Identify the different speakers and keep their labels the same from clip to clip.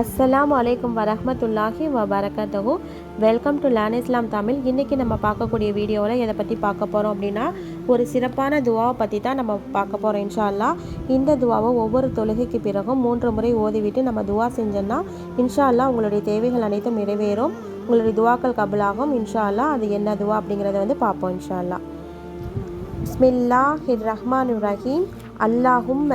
Speaker 1: அஸ்ஸலாம் அலைக்கும் வரமத்துல்லாஹி வ வெல்கம் டு லேன் இஸ்லாம் தமிழ் இன்றைக்கி நம்ம பார்க்கக்கூடிய வீடியோவில் எதை பற்றி பார்க்க போகிறோம் அப்படின்னா ஒரு சிறப்பான துவாவை பற்றி தான் நம்ம பார்க்க போகிறோம் இன்ஷா அல்லாஹ் இந்த துவாவை ஒவ்வொரு தொழுகைக்கு பிறகும் மூன்று முறை ஓதிவிட்டு நம்ம துவா செஞ்சோன்னா இன்ஷா உங்களுடைய தேவைகள் அனைத்தும் நிறைவேறும். உங்களுடைய துவாக்கள் கபலாகும் இன்ஷா அது என்ன துவா அப்படிங்கிறத வந்து பார்ப்போம் இன்ஷால்லா ஸ்மில்லா ஹிர் ரஹ்மான் ரஹீம். அல்லாஹும்ம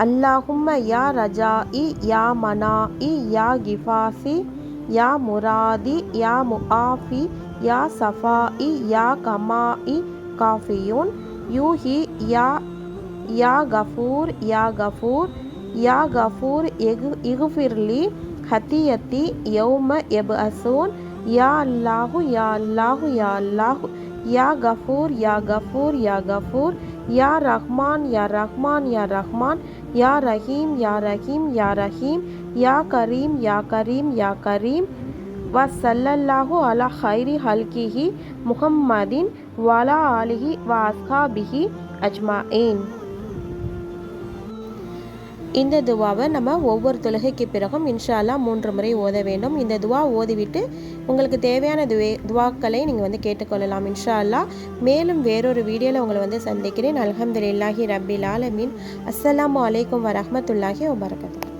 Speaker 1: அல்லாஹும்ம யா ரஜா இ யா மனா இ யா கிஃபாசி யா முராதி யா முஆஃபி யா சஃபா இ யா கமா இ காஃபியூன் யூஹி யா யா கஃபூர் யா கஃபூர் யா கஃபூர் எகு இகுஃபிர்லி ஹத்தியத்தி யௌம எப் அசூன் யா அல்லாஹு யா அல்லாஹு யா அல்லாஹு யா கஃபூர் யா கஃபூர் யா கஃபூர் யா ரஹ்மான் யா ரஹ்மான் யா ரஹ்மான் யா ரஹீம் யா ரஹீம் யா ரஹீம் யா கரீம் யா கரீம் யா கரீம் வ சல்லல்லாஹு அலா ஹைரி ஹல்கிஹி முஹம்மதின் வலா ஆலிஹி வ அஸ்ஹாபிஹி அஜ்மாயின் இந்த துவாவை நம்ம ஒவ்வொரு தொழுகைக்கு பிறகும் இன்ஷா மூன்று முறை ஓத வேண்டும். இந்த துவா ஓதிவிட்டு உங்களுக்கு தேவையான துவே துவாக்களை நீங்கள் வந்து கேட்டுக்கொள்ளலாம் இன்ஷா அல்லாஹ் மேலும் வேறொரு வீடியோவில் உங்களை வந்து சந்திக்கிறேன். அல்ஹம்துலில்லாஹி ரபில் ஆலமீன். அஸ்ஸலாமு அலைக்கும் வரமத்துல்லாஹி வபரகாத்துஹு